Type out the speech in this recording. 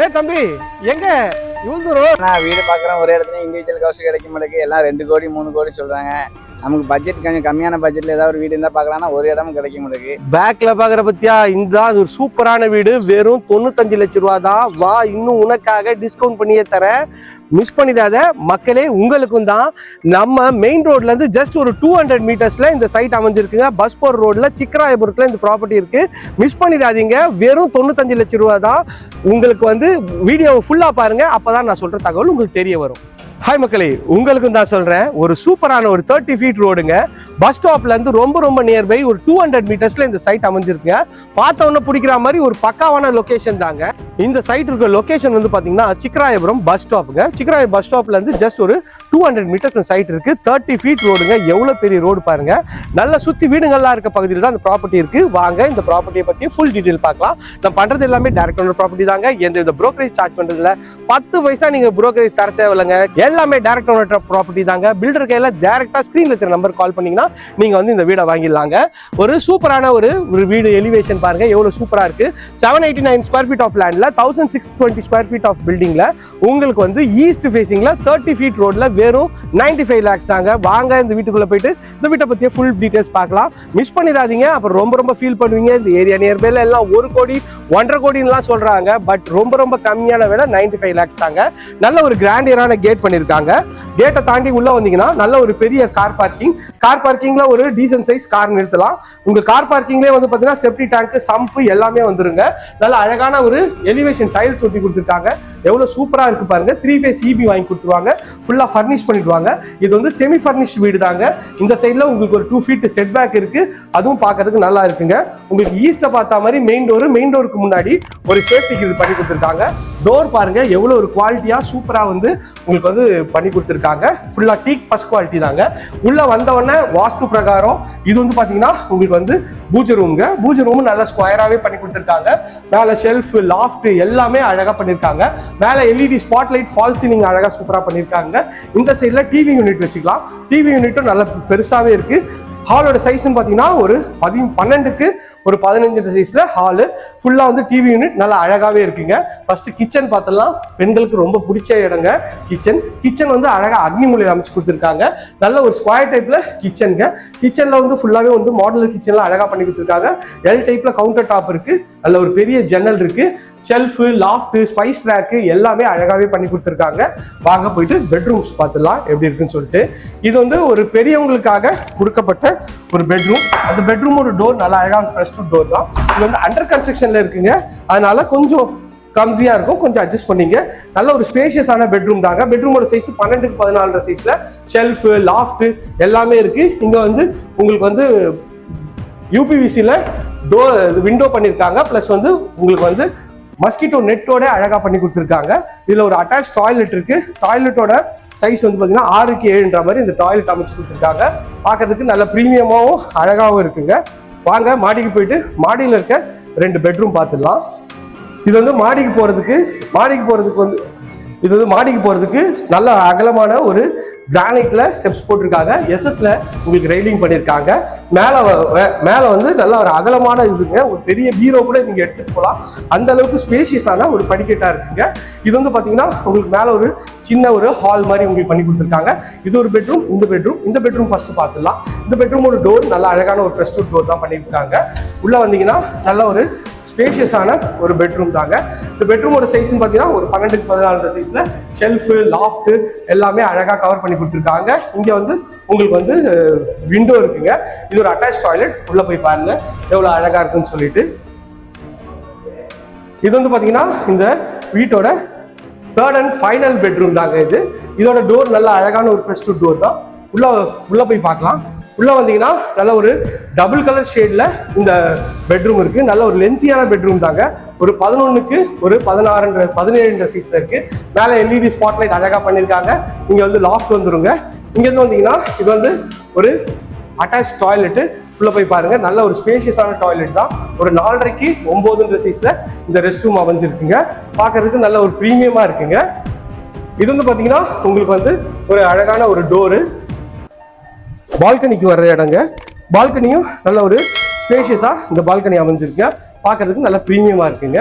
ஏ தம்பி எங்க? இவ்வளவு தூரம். நான் வீடு பார்க்குறோம் ஒரு இடத்துல இண்டிவிஜுவல் ஹவுஸ் கிடைக்க மாட்டேங்குது எல்லாம் ரெண்டு கோடி மூணு கோடி சொல்கிறாங்க நமக்கு பட்ஜெட் கொஞ்சம் கம்மியான பட்ஜெட்டில் ஏதாவது ஒரு வீடு இருந்தால் பார்க்கலாம்னா ஒரு இடமும் கிடைக்க மாட்டேங்குது பேக்ல பாக்குற பத்தியா? இந்த ஒரு சூப்பரான வீடு. வெறும் தொண்ணூத்தஞ்சு லட்ச ரூபா தான் வா இன்னும் உனக்காக டிஸ்கவுண்ட் பண்ணியே தரேன். மிஸ் பண்ணிடாத. மக்களே உங்களுக்கும் தான். நம்ம மெயின் ரோட்ல இருந்து ஜஸ்ட் ஒரு டூ ஹண்ட்ரட் மீட்டர்ஸ்ல இந்த சைட் அமைஞ்சிருக்குங்க. பஸ் போர் ரோட்ல சிக்கராயபுரத்துல இந்த ப்ராப்பர்ட்டி இருக்கு. மிஸ் பண்ணிடாதீங்க. வெறும் தொண்ணூத்தஞ்சு லட்ச ரூபா தான் உங்களுக்கு வந்து வீடியோவை ஃபுல்லா பாருங்க நான் சொல்ற தகவல் உங்களுக்கு தெரிய வரும். ஹாய் மக்களே. உங்களுக்கும் தான் சொல்கிறேன் ஒரு சூப்பரான ஒரு தேர்ட்டி ஃபீட் ரோடுங்க பஸ் ஸ்டாப்லேருந்து ரொம்ப ரொம்ப நியர்பை ஒரு டூ ஹண்ட்ரட் மீட்டர்ஸில் இந்த சைட் அமைஞ்சிருக்குங்க பார்த்தவொன்னே பிடிக்கிற மாதிரி ஒரு பக்காவான லொக்கேஷன் தாங்க. இந்த சைட் இருக்க லொக்கேஷன் வந்து பார்த்தீங்கன்னா சிக்கராயபுரம் பஸ் ஸ்டாப்புங்க சிக்கராய பஸ் ஸ்டாப்லேருந்து ஜஸ்ட் ஒரு டூ ஹண்ட்ரட் மீட்டர்ஸ் சைட் இருக்கு. தேர்ட்டி ஃபீட் ரோடுங்க எவ்வளோ பெரிய ரோடு பாருங்க. நல்ல சுற்றி வீடுங்கள்லாம் இருக்க பகுதியில் தான் இந்த ப்ராப்பர்ட்டி இருக்கு. வாங்க இந்த ப்ராப்பர்ட்டியை பற்றி ஃபுல் டீட்டெயில் பார்க்கலாம். நான் பண்ணுறது எல்லாமே டேரக்ட் ஓனர் ப்ராப்பர்ட்டி தாங்க. எந்த வித ப்ரோக்கரேஜ் சார்ஜ் பண்ணுறதுல பத்து பைசா நீங்கள் ப்ரோக்கரேஜ் தர தேவையில்லைங்க. எல்லாமே டேரக்ட் ஓனர் ப்ராப்பர்ட்டி தாங்க. பில்டர் கையில் டேரெக்டாக ஸ்க்ரீனில் இருக்கிற நம்பர் கால் பண்ணிங்கன்னா நீங்கள் வந்து இந்த வீடை வாங்கிடலாங்க. ஒரு சூப்பரான ஒரு ஒரு வீடு எலிவேஷன் பாருங்க எவ்வளோ சூப்பராக இருக்குது seven eighty nine square feet of லேண்டில் thousand six twenty square feet of பில்டிங்ல உங்களுக்கு வந்து ஈஸ்ட் ஃபேஸிங்கில் தேர்ட்டி ஃபீட் ரோடில் வெறும் நைன்டி ஃபைவ் லேக்ஸ் தாங்க. வாங்க இந்த வீட்டுக்குள்ளே போயிட்டு இந்த வீட்டை பற்றிய ஃபுல் டீட்டெயில்ஸ் பார்க்கலாம். மிஸ் பண்ணிடாதீங்க அப்புறம் ரொம்ப ரொம்ப ஃபீல் பண்ணுவீங்க. இந்த ஏரியா நியர்பைல எல்லாம் ஒரு கோடி ஒன்றரை கோடின்லாம் சொல்றாங்க. பட் ரொம்ப ரொம்ப கம்மியான விலை நைன்டி ஃபைவ் லேக்ஸ் தாங்க. நல்ல ஒரு கிராண்டியரான கேட் பண்ணியிருக்காங்க. கேட்டை தாண்டி உள்ள வந்தீங்கன்னா நல்ல ஒரு பெரிய கார் பார்க்கிங் கார் பார்க்கிங்ல ஒரு டீசன்ட் சைஸ் கார் நிறுத்தலாம். உங்க கார் பார்க்கிங்லேயே வந்து பார்த்தீங்கன்னா செப்டி டேங்க் சம்பு எல்லாமே வந்துருங்க. நல்ல அழகான ஒரு எலிவேஷன் டைல்ஸ் ஒட்டி கொடுத்துருக்காங்க. எவ்வளவு சூப்பரா இருக்கு பாருங்க. த்ரீ ஃபேஸ் இபி வாங்கி கொடுத்துருவாங்க. ஃபுல்லா ஃபர்னிஷ் பண்ணிடுவாங்க. இது வந்து செமி ஃபர்னிஷ் வீடு தாங்க இந்த சைடில் உங்களுக்கு ஒரு டூ ஃபீட் செட் பேக் இருக்கு. அதுவும் பார்க்கறதுக்கு நல்லா இருக்குங்க. உங்களுக்கு ஈஸ்ட்டை பார்த்தா மாதிரி மெயின் டோர் மெயின் டோருக்கு முன்னாடி ஒரு சேஃப்டி இது பண்ணி கொடுத்துருக்காங்க. டோர் பாருங்க எவ்வளவு ஒரு குவாலிட்டியா சூப்பரா வந்து உங்களுக்கு வந்து பண்ணி கொடுத்துருக்காங்க. ஃபுல்லாக டீக் ஃபர்ஸ்ட் குவாலிட்டி தாங்க. உள்ளே வந்தவொடனே வாஸ்து பிரகாரம் இது வந்து பார்த்தீங்கன்னா உங்களுக்கு வந்து பூஜை ரூமுங்க பூஜை ரூம் நல்லா ஸ்கொயராகவே பண்ணி கொடுத்துருக்காங்க. மேலே ஷெல்ஃப் லாஃப்ட் எல்லாமே அழகாக பண்ணியிருக்காங்க மேலே LED spot light fall ceiling அழகாக சூப்பராக பண்ணியிருக்காங்க இந்த சைடில் டிவி யூனிட் வச்சுக்கலாம். டிவி யூனிட்டும் நல்ல பெருசாகவே இருக்குது ஹாலோட சைஸ்னு பார்த்தீங்கன்னா ஒரு பதி பன்னெண்டுக்கு ஒரு பதினஞ்சு சைஸில் ஹாலு ஃபுல்லாக வந்து டிவி யூனிட் நல்லா அழகாகவே இருக்குங்க. ஃபஸ்ட்டு கிச்சன் பார்த்தலாம் பெண்களுக்கு ரொம்ப பிடிச்ச இடங்க கிச்சன் கிச்சன் வந்து அழகாக அக்னி மூலையில் அமைச்சு கொடுத்துருக்காங்க. நல்ல ஒரு ஸ்கொயர் டைப்பில் கிச்சனுங்க கிச்சனில் வந்து ஃபுல்லாகவே வந்து மாடல் கிச்சன்லாம் அழகாக பண்ணி கொடுத்துருக்காங்க. எல் டைப்பில் கவுண்டர் டாப் இருக்கு. நல்ல ஒரு பெரிய ஜன்னல் இருக்குது ஷெல்ஃபு லாஃப்ட்டு ஸ்பைஸ் ரேக்கு எல்லாமே அழகாகவே பண்ணி கொடுத்துருக்காங்க. வாங்க போயிட்டு பெட்ரூம்ஸ் பார்த்துடலாம். எப்படி இருக்குன்னு சொல்லிட்டு. இது வந்து ஒரு பெரியவங்களுக்காக கொடுக்கப்பட்ட ஒரு பெட்ரூம் அந்த பெட்ரூமோட டோர் நல்லா அழகான ப்ரெஸ்ட் டோர் தான். இது வந்து அண்டர் கன்ஸ்ட்ரக்ஷனில் இருக்குங்க. அதனால கொஞ்சம் கம்ஸியாக இருக்கும். கொஞ்சம் அட்ஜஸ்ட் பண்ணிங்க. நல்ல ஒரு ஸ்பேஷியஸான பெட்ரூம் தாங்க. பெட்ரூமோட சைஸ் பன்னெண்டுக்கு பதினாலு சைஸில் ஷெல்ஃபு லாஃப்ட்டு எல்லாமே இருக்குது இங்கே வந்து உங்களுக்கு வந்து யூபிவிசியில் டோர் விண்டோ பண்ணியிருக்காங்க ப்ளஸ் வந்து உங்களுக்கு வந்து மஸ்கிட்டோ நெட்டோட அழகாக பண்ணி கொடுத்துருக்காங்க. இதில் ஒரு அட்டாச் டாய்லெட் இருக்கு. டாய்லெட்டோட சைஸ் வந்து பார்த்தீங்கன்னா ஆறுக்கு ஏழுன்ற மாதிரி இந்த டாய்லெட் அமைச்சு கொடுத்துருக்காங்க. பார்க்கறதுக்கு நல்ல ப்ரீமியமாகவும் அழகாகவும் இருக்குங்க. வாங்க மாடிக்கு போயிட்டு மாடியில் இருக்க ரெண்டு பெட்ரூம் பார்த்துடலாம் இது வந்து மாடிக்கு போகிறதுக்கு மாடிக்கு போகிறதுக்கு வந்து இது வந்து மாடிக்கு போகிறதுக்கு நல்ல அகலமான ஒரு கிரானைட்டில் ஸ்டெப்ஸ் போட்டிருக்காங்க. எஸ்எஸ்ல உங்களுக்கு ரெயிலிங் பண்ணியிருக்காங்க மேலே மேலே வந்து நல்ல ஒரு அகலமான இதுங்க. ஒரு பெரிய பீரோ கூட நீங்கள் எடுத்துகிட்டு போகலாம் அந்த அளவுக்கு ஸ்பேசியஸான ஒரு படிக்கட்டாக இருக்குங்க. இது வந்து பார்த்தீங்கன்னா உங்களுக்கு மேலே ஒரு சின்ன ஒரு ஹால் மாதிரி உங்களுக்கு பண்ணி கொடுத்துருக்காங்க. இது ஒரு பெட்ரூம் இந்த பெட்ரூம் இந்த பெட்ரூம் ஃபர்ஸ்ட் பார்த்துடலாம் இந்த பெட்ரூமோட டோர் நல்ல அழகான ஒரு ப்ரெஸ்டூட் டோர் தான் பண்ணியிருக்காங்க உள்ளே வந்தீங்கன்னா நல்ல ஒரு ஸ்பேஷியஸான ஒரு பெட்ரூம் தாங்க. இந்த பெட்ரூமோட சைஸ்னு பார்த்தீங்கன்னா ஒரு பன்னெண்டுக்கு பதினாலு சைஸில் ஷெல்ஃபு லாஃப்ட் எல்லாமே அழகாக கவர் பண்ணி கொடுத்துருக்காங்க. இங்கே வந்து உங்களுக்கு வந்து விண்டோ இருக்குங்க. இது ஒரு அட்டாச் டாய்லெட் உள்ளே போய் பாருங்க. எவ்வளோ அழகாக இருக்குன்னு சொல்லிட்டு. இது வந்து பார்த்தீங்கன்னா இந்த வீட்டோட தேர்ட் அண்ட் ஃபைனல் பெட்ரூம் தாங்க இது. இதோட டோர் நல்லா அழகான ஒரு ப்ரெஸ்டூட் டோர் தான். உள்ள உள்ள போய் பார்க்கலாம். உள்ள வந்தீங்கன்னா நல்ல ஒரு டபுள் கலர் ஷேட்ல இந்த பெட்ரூம் இருக்கு. நல்ல ஒரு லென்த்தியான பெட்ரூம் தாங்க. ஒரு பதினொன்னுக்கு ஒரு பதினாறுன்ற பதினேழுன்ற சீஸில் இருக்கு. மேலே எல்இடி ஸ்பாட்லைட் அழகா பண்ணியிருக்காங்க இங்க வந்து லாஃப்ட் வந்துருங்க. இங்க இருந்து வந்தீங்கன்னா இது வந்து ஒரு அட்டாச் டாய்லெட்டு உள்ள போய் பாருங்க. நல்ல ஒரு ஸ்பேஷியஸான டாய்லெட் தான். ஒரு நாலரைக்கு ஒன்பதுன்ற சைஸ்ல இந்த ரெஸ்ட் ரூம் அமைஞ்சிருக்குங்க. பார்க்கறதுக்கு நல்ல ஒரு ப்ரீமியமா இருக்குங்க. இது வந்து பாத்தீங்கன்னா உங்களுக்கு வந்து ஒரு அழகான ஒரு டோரு பால்கனிக்கு வர்ற இடங்க. பால்கனியும் நல்ல ஒரு ஸ்பேஷியஸாக இந்த பால்கனி அமைஞ்சிருக்கு. பார்க்கறதுக்கு நல்ல ப்ரீமியமாக இருக்குங்க.